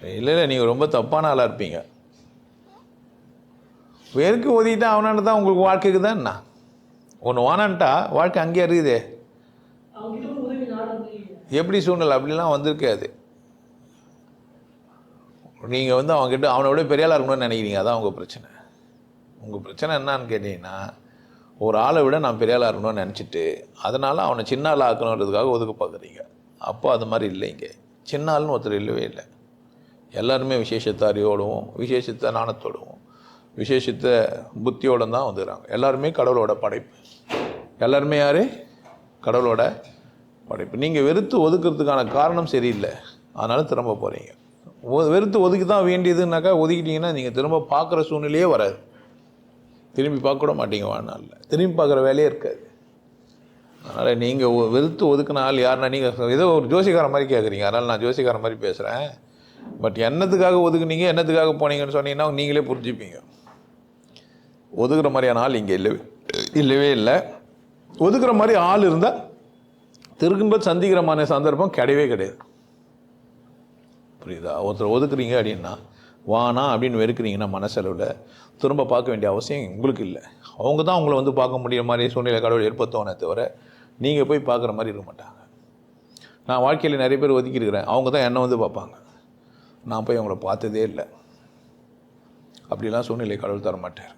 இல்லை இல்லை நீங்கள் ரொம்ப தப்பான ஆளாக இருப்பீங்க. வெறுக்கு ஒதுக்கிட்டா அவனான்னு தான் உங்களுக்கு வாழ்க்கைக்கு தான் என்ன? ஒன்று வானான்ட்டா வாழ்க்கை அங்கேயே இருக்குதே. எப்படி சூழ்நிலை? அப்படிலாம் வந்திருக்காது. நீங்கள் வந்து அவங்ககிட்ட அவனை விட பெரிய ஆளாக இருக்கணும்னு நினைக்கிறீங்க. அதான் உங்கள் பிரச்சனை. உங்கள் பிரச்சனை என்னான்னு கேட்டிங்கன்னா ஒரு ஆளை விட நான் பெரிய ஆளாக இருக்கணும்னு நினச்சிட்டு அதனால் அவனை சின்ன ஆளாக ஆக்கணுன்றதுக்காக ஒதுக்க பார்க்குறீங்க அப்போ அது மாதிரி இல்லைங்க. சின்ன ஆள்னு ஒருத்தர் இல்லவே இல்லை. எல்லாருமே விசேஷத்த அறிவோடவும் விசேஷத்தை நாணத்தோடவும் விசேஷத்தை புத்தியோடு தான் வந்துடுறாங்க எல்லாருமே கடவுளோட படைப்பு. எல்லாருமே யார்? கடவுளோட படைப்பு. நீங்கள் வெறுத்து ஒதுக்கிறதுக்கான காரணம் சரியில்லை. அதனால் திரும்ப போகிறீங்க வெறுத்து ஒதுக்கி தான் வேண்டியதுனாக்கா ஒதுக்கிட்டிங்கன்னா நீங்கள் திரும்ப பார்க்குற சூழ்நிலையே வராது. திரும்பி பார்க்க கூட மாட்டீங்க வாழ்நாளில். திரும்பி பார்க்குற வேலையே இருக்காது. அதனால் நீங்கள் வெறுத்து ஒதுக்குன ஆள் யாருன்னா நீங்கள் ஏதோ ஒரு ஜோசிக்கார மாதிரி கேட்குறீங்க அதனால் நான் ஜோசிக்கார மாதிரி பேசுகிறேன் பட் என்னத்துக்காக ஒதுக்குனீங்க என்னத்துக்காக போனீங்கன்னு சொன்னீங்கன்னா நீங்களே புரிஞ்சுப்பீங்க. ஒதுக்குற மாதிரியான ஆள் இங்கே இல்லவே இல்லவே இல்லை. ஒதுக்குற மாதிரி ஆள் இருந்தால் திரும்ப சந்திக்கிற மாதிரி சந்தர்ப்பம் கிடையவே கிடையாது. புரியுதா? ஒருத்தர் ஒதுக்குறீங்க அப்படின்னா வானா அப்படின்னு வெறுக்கிறீங்கன்னா மனசளவில் திரும்ப பார்க்க வேண்டிய அவசியம் உங்களுக்கு இல்லை. அவங்க தான் உங்களை வந்து பார்க்க முடிய மாதிரி சூழ்நிலை கடவுள் ஏற்படுத்தவனே தவிர நீங்கள் போய் பார்க்குற மாதிரி இருக்க மாட்டாங்க. நான் வாழ்க்கையில் நிறைய பேர் ஒதுக்கி இருக்கிறேன் அவங்க தான் என்னை வந்து பார்ப்பாங்க. நான் போய் அவங்கள பார்த்ததே இல்லை. அப்படிலாம் சூழ்நிலை கடவுள் தர மாட்டார்